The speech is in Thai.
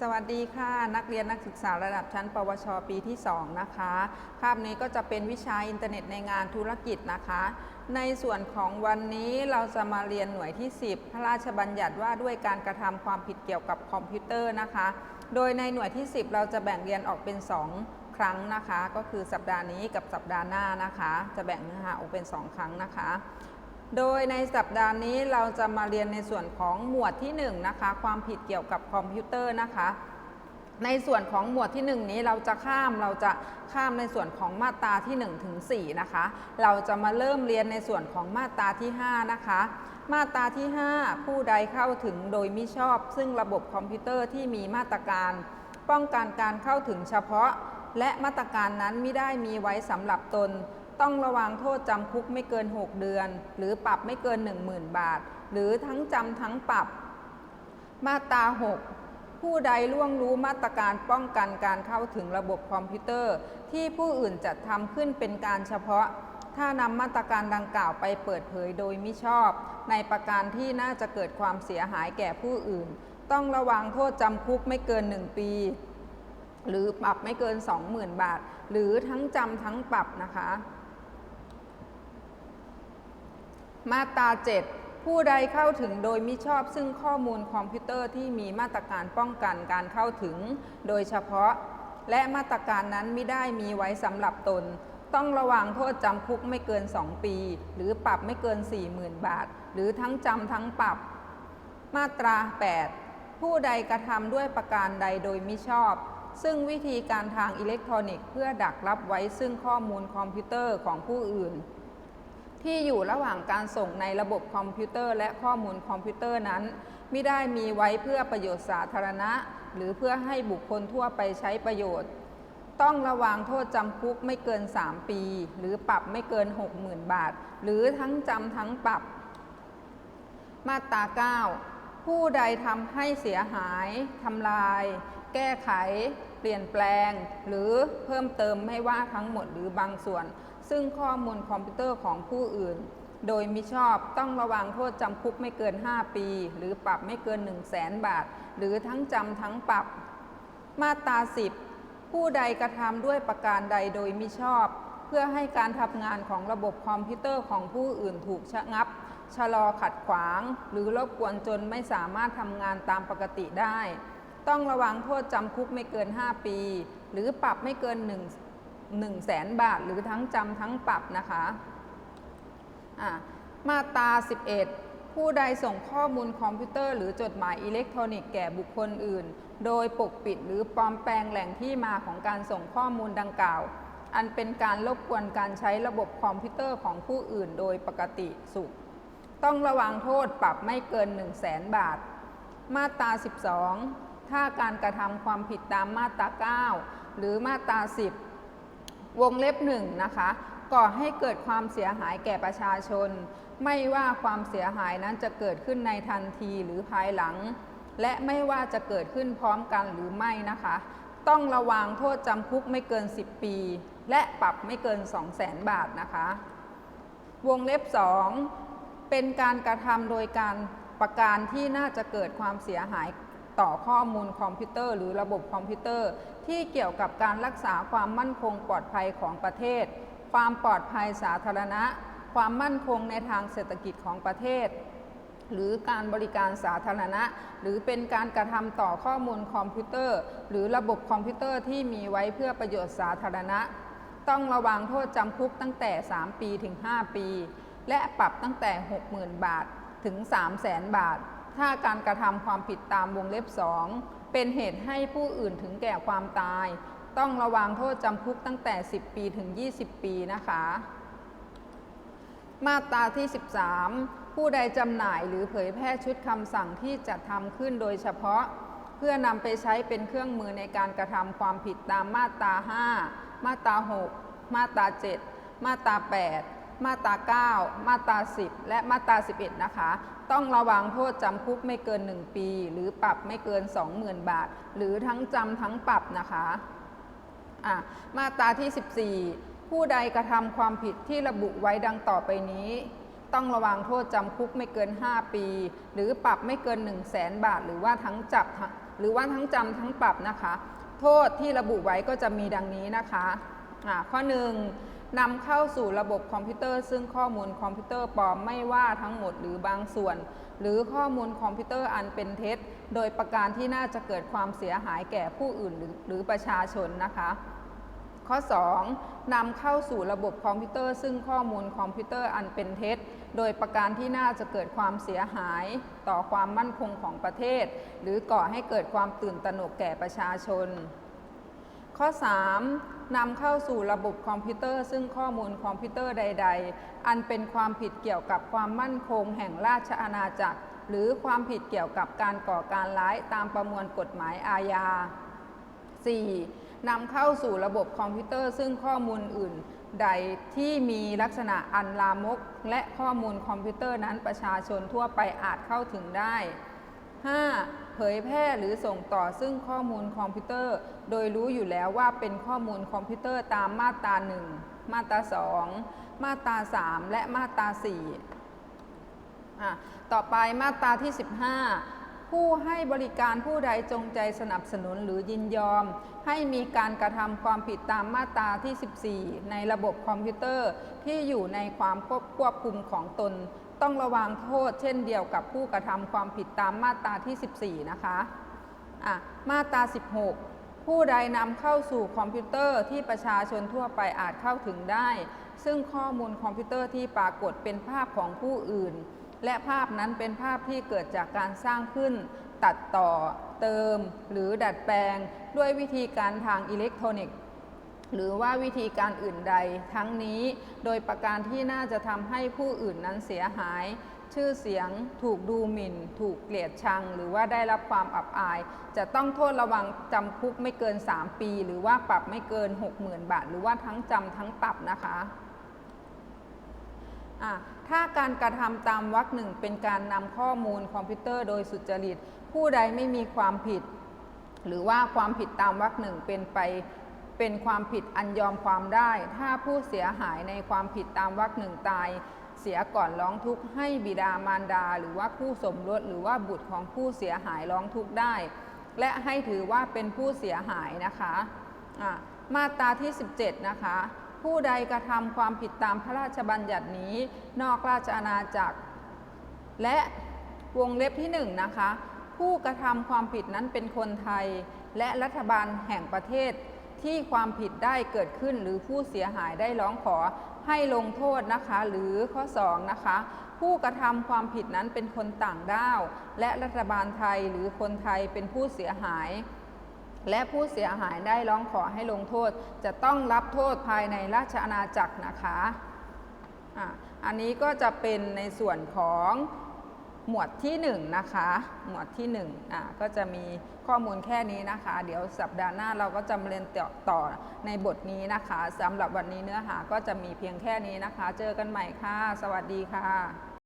สวัสดีค่ะนักเรียนนักศึกษาระดับชั้น ปวช ปีที่ 2 นะคะคาบนี้ก็จะเป็นวิชาอินเทอร์เน็ตในงานธุรกิจนะคะ ในส่วนของวันนี้เราจะมาเรียนหน่วยที่ 10 พระราชบัญญัติว่าด้วยการกระทำความผิดเกี่ยวกับคอมพิวเตอร์นะคะ โดยในหน่วยที่ 10 เราจะแบ่งเรียนออกเป็น 2 ครั้งนะคะ ก็คือสัปดาห์นี้กับสัปดาห์หน้านะคะ จะแบ่งเนื้อหาออกเป็น 2 ครั้งนะคะ โดยในสัปดาห์นี้เราจะมาเรียนในส่วนของหมวดที่1นะคะความผิดเกี่ยวกับคอมพิวเตอร์นะคะ ในส่วนของหมวดที่ 1 นี้เราจะข้ามเราจะข้ามในส่วนของมาตราที่1ถึง4นะคะ เราจะมาเริ่มเรียนในส่วนของมาตราที่ 5 นะคะ มาตราที่ 5 ผู้ใดเข้าถึงโดยมิชอบ ซึ่งระบบคอมพิวเตอร์ที่มีมาตรการ ป้องกันการเข้าถึงเฉพาะ และมาตรการนั้นไม่ได้มีไว้สำหรับตน ต้องระวังโทษจำคุกไม่เกิน 6 เดือน หรือปรับไม่เกิน 10,000 บาท หรือทั้งจำทั้งปรับ มาตรา 6 ผู้ใดล่วงรู้มาตรการป้องกันการเข้าถึงระบบคอมพิวเตอร์ ที่ผู้อื่นจัดทำขึ้นเป็นการเฉพาะ ถ้านำมาตรการดังกล่าวไปเปิดเผยโดยมิชอบ ในประการที่น่าจะเกิดความเสียหายแก่ผู้อื่น ต้องระวังโทษจำคุกไม่เกิน 1 ปีหรือปรับไม่เกิน 20,000 บาท หรือทั้งจำทั้งปรับนะคะ มาตรา7ผู้ใดเข้าถึงโดยมิชอบซึ่งข้อมูลคอมพิวเตอร์ที่มีมาตรการป้องกันการเข้าถึง โดยเฉพาะ และมาตรการนั้นไม่ได้มีไว้สำหรับตน ต้องระวังโทษจำคุกไม่เกิน 2 ปี หรือปรับไม่เกิน 40,000 บาท หรือทั้งจำทั้งปรับ มาตรา 8 ผู้ใดกระทำด้วยประการใดโดยมิชอบซึ่งวิธีการทางอิเล็กทรอนิกส์เพื่อดักรับไว้ซึ่งข้อมูลคอมพิวเตอร์ของผู้อื่น ที่อยู่ระหว่างการส่งในระบบคอมพิวเตอร์และข้อมูลคอมพิวเตอร์นั้นไม่ได้มีไว้เพื่อประโยชน์สาธารณะ หรือเพื่อให้บุคคลทั่วไปใช้ประโยชน์ ต้องระวังโทษจำคุกไม่เกิน 3 ปี หรือปรับไม่เกิน 60,000 บาท หรือทั้งจำทั้งปรับ มาตรา 9 ผู้ใดทำให้เสียหายทำลาย แก้ไข เปลี่ยนแปลง หรือเพิ่มเติมไม่ว่าทั้งหมดหรือบางส่วน ซึ่งข้อมูลคอมพิวเตอร์ของผู้อื่น โดยมิชอบต้องระวังโทษจำคุกไม่เกิน 5 ปี หรือปรับไม่เกิน 1 0 0 0 0แสนบาท หรือทั้งจำทั้งปรับ มาตรา 10 ผู้ใดกระทำด้วยประการใดโดยมิชอบ เพื่อให้การทำงานของระบบคอมพิวเตอร์ของผู้อื่นถูกชะงับ ชะลอขัดขวาง หรือรบกวนจนไม่สามารถทำงานตามปกติได้ ต้องระวังโทษจำคุกไม่เกิน 5 ปี หรือปรับไม่เกิน 1 1 0 0 0 0แสนบาท หรือทั้งจำทั้งปรับนะคะะมาตรา 11 ผู้ใดส่งข้อมูลคอมพิวเตอร์หรือจดหมายอิเล็กทรอนิกส์แก่บุคคลอื่น โดยปกปิดหรือปลอมแปลงแหล่งที่มาของการส่งข้อมูลดังกล่าว อันเป็นการรบกวนการใช้ระบบคอมพิวเตอร์ของผู้อื่น โดยปกติสุข ต้องระวังโทษปรับไม่เกิน 1 0 0 0 0แสนบาท มาตรา 12 ถ้าการกระทำความผิดตามมาตรา 9 หรือมาตรา 10 วงเล็บหนึ่งนะคะก่อให้เกิดความเสียหายแก่ประชาชน ไม่ว่าความเสียหายนั้นจะเกิดขึ้นในทันทีหรือภายหลัง และไม่ว่าจะเกิดขึ้นพร้อมกันหรือไม่นะคะ ต้องระวังโทษจำคุกไม่เกิน 10 ปี และปรับไม่เกิน 2 0 0แสนบาทนะคะ วงเล็บ 2 เป็นการกระทำโดยการประการที่น่าจะเกิดความเสียหายต่อข้อมูลคอมพิวเตอร์ หรือระบบคอมพิวเตอร์ ที่เกี่ยวกับการรักษาความมั่นคงปลอดภัยของประเทศ ความปลอดภัยสาธารณะ ความมั่นคงในทางเศรษฐกิจของประเทศ หรือการบริการสาธารณะ หรือเป็นการกระทำต่อข้อมูลคอมพิวเตอร์ หรือระบบคอมพิวเตอร์ที่มีไว้เพื่อประโยชน์สาธารณะ ต้องระวังโทษจำคุกตั้งแต่ 3 ปีถึง 5 ปี และปรับตั้งแต่ 60,000 บาทถึง 3 0 0 0 0 0 บาท ถ้าการกระทำความผิดตามวงเล็บ2เป็นเหตุให้ผู้อื่นถึงแก่ความตาย ต้องระวังโทษจำคุกตั้งแต่ 10 ปีถึง 20 ปีนะคะ มาตราที่ 13 ผู้ใดจำหน่ายหรือเผยแพร่ชุดคำสั่งที่จัดทำขึ้นโดยเฉพาะ เพื่อนำไปใช้เป็นเครื่องมือในการกระทำความผิดตามมาตรา 5 มาตรา 6 มาตรา 7 มาตรา 8 มาตรา 9 มาตรา 10 และมาตรา 11 นะคะ ต้องระวังโทษจำคุกไม่เกิน 1 ปี หรือปรับไม่เกิน 20,000 บาท หรือทั้งจำทั้งปรับนะคะะมาตราที่ 14 ผู้ใดกระทำความผิดที่ระบุไว้ดังต่อไปนี้ ต้องระวังโทษจำคุกไม่เกิน 5 ปี หรือปรับไม่เกิน 1 0 0 0 0แสนบาท หรือว่าทั้งจับหรือว่าทั้งจำทั้งปรับนะคะ โทษที่ระบุไว้ก็จะมีดังนี้นะคะอ่าข้อ 1 นำเข้าสู่ระบบคอมพิวเตอร์ ซึ่งข้อมูลคอมพิวเตอร์ปลอมไม่ว่าทั้งหมดหรือบางส่วน หรือข้อมูลคอมพิวเตอร์อันเป็นเท็จ โดยประการที่น่าจะเกิดความเสียหายแก่ผู้อื่นหรือหรือประชาชนนะคะข้อ 2นำเข้าสู่ระบบคอมพิวเตอร์ ซึ่งข้อมูลคอมพิวเตอร์อันเป็นเท็จ โดยประการที่น่าจะเกิดความเสียหายต่อความมั่นคงของประเทศ หรือก่อให้เกิดความตื่นตระหนกแก่ประชาชน ข้อ 3 นำเข้าสู่ระบบคอมพิวเตอร์ ซึ่งข้อมูลคอมพิวเตอร์ใด ๆ อันเป็นความผิดเกี่ยวกับความมั่นคงแห่งราชอาณาจักร หรือความผิดเกี่ยวกับการก่อการร้ายตามประมวลกฎหมายอาญา 4. นำเข้าสู่ระบบคอมพิวเตอร์ ซึ่งข้อมูลอื่นใดที่มีลักษณะอันลามก และข้อมูลคอมพิวเตอร์นั้นประชาชนทั่วไปอาจเข้าถึงได้ 5. เผยแพร่หรือส่งต่อซึ่งข้อมูลคอมพิวเตอร์ โดยรู้อยู่แล้วว่าเป็นข้อมูลคอมพิวเตอร์ตามมาตรา 1 มาตรา 2 มาตรา 3 และมาตรา 4 อะ ต่อไปมาตราที่ 15ผู้ให้บริการผู้ใดจงใจสนับสนุนหรือยินยอม ให้มีการกระทำความผิดตามมาตราที่ 14 ในระบบคอมพิวเตอร์ที่อยู่ในความควบควบคุมของตน ต้องระวังโทษเช่นเดียวกับผู้กระทำความผิดตามมาตราที่ 14 นะคะอะมาตรา 16 ผู้ใดนำเข้าสู่คอมพิวเตอร์ที่ประชาชนทั่วไปอาจเข้าถึงได้ ซึ่งข้อมูลคอมพิวเตอร์ที่ปรากฏเป็นภาพของผู้อื่น และภาพนั้นเป็นภาพที่เกิดจากการสร้างขึ้น ตัดต่อ เติม หรือดัดแปลง ด้วยวิธีการทางอิเล็กทรอนิกส์ หรือว่าวิธีการอื่นใด ทั้งนี้โดยประการที่น่าจะทำให้ผู้อื่นนั้นเสียหาย ชื่อเสียงถูกดูหมิ่น ถูกเกลียดชัง หรือว่าได้รับความอับอาย จะต้องโทษระวังจำคุกไม่เกิน 3 ปี หรือว่าปรับไม่เกิน 60,000 บาท หรือว่าทั้งจำทั้งปรับนะคะะถ้าการกระทำตามวรรคหนึ่งเป็นการนำข้อมูลคอมพิวเตอร์โดยสุจริต ผู้ใดไม่มีความผิด หรือว่าความผิดตามวรรคหนึ่งเป็นไป เป็นความผิดอันยอมความได้ ถ้าผู้เสียหายในความผิดตามวรรคหนึ่งตาย เสียก่อนร้องทุกข์ให้บิดามารดา หรือว่าคู่สมรสหรือว่าบุตรของผู้เสียหายร้องทุกข์ได้ และให้ถือว่าเป็นผู้เสียหายนะคะอะมาตราที่ 17 นะคะ ผู้ใดกระทำความผิดตามพระราชบัญญัตินี้ นอกราชอาณาจักร และวงเล็บที่ 1 นะคะ ผู้กระทำความผิดนั้นเป็นคนไทย และรัฐบาลแห่งประเทศ ที่ความผิดได้เกิดขึ้นหรือผู้เสียหายได้ร้องขอให้ลงโทษนะคะ หรือข้อ 2 นะคะ ผู้กระทำความผิดนั้นเป็นคนต่างด้าว และรัฐบาลไทยหรือคนไทยเป็นผู้เสียหาย และผู้เสียหายได้ร้องขอให้ลงโทษ จะต้องรับโทษภายในราชอาณาจักรนะคะอะอันนี้ก็จะเป็นในส่วนของ หมวดที่1นงนะคะ หมวดที่1อะก็จะมีข้อมูลแค่นี้นะคะ เดี๋ยวสัปดาห์หน้าเราก็จะมาเรียนต่อต่อในบทนี้นะคะสำหรับวันนี้เนื้อหาก็จะมีเพียงแค่นี้นะคะ เจอกันใหม่ค่ะ สวัสดีค่ะ